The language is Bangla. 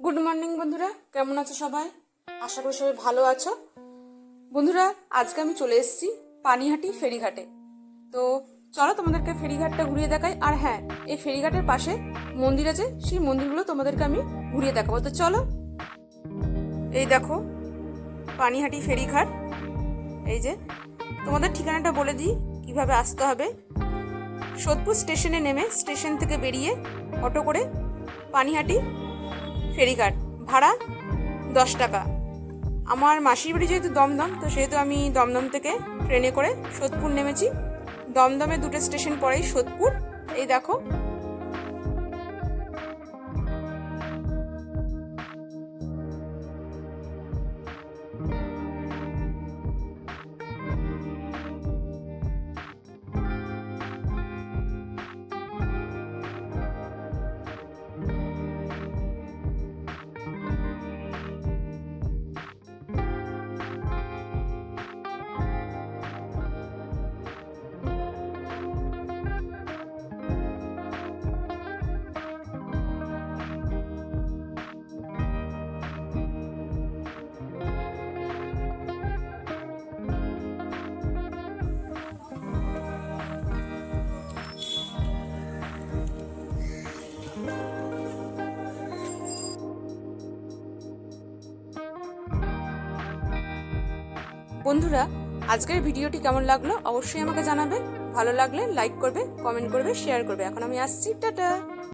গুড মর্নিং বন্ধুরা। কেমন আছো সবাই? আশা করি সবাই ভালো আছো। বন্ধুরা, আজকে আমি চলে এসেছি পানিহাটি ফেরিঘাটে। তো চলো তোমাদেরকে ফেরিঘাটটা ঘুরিয়ে দেখাই। আর হ্যাঁ এই ফেরিঘাটের পাশে মন্দির আছে। সেই মন্দিরগুলো তোমাদেরকে আমি ঘুরিয়ে দেখাবো। তো চলো। এই দেখো, পানিহাটি ফেরিঘাট। এই যে, তোমাদের ঠিকানাটা বলে দিই, কীভাবে আসতে হবে। সোদপুর স্টেশনে নেমে স্টেশন থেকে বেরিয়ে অটো করে পানিহাটি ফেরিঘাট ভাড়া দশ টাকা। আমার মাসির বাড়ি যেহেতু দমদম, তো সেহেতু আমি দমদম থেকে ট্রেনে করে সোদপুর নেমেছি। দমদমে দুটো স্টেশন পরেই সোদপুর। এই দেখো বন্ধুরা, আজকের ভিডিওটি কেমন লাগল অবশ্যই আমাকে জানাবে। ভালো লাগলে লাইক করবে কমেন্ট করবে শেয়ার করবে। এখন আমি আসছি, টাটা!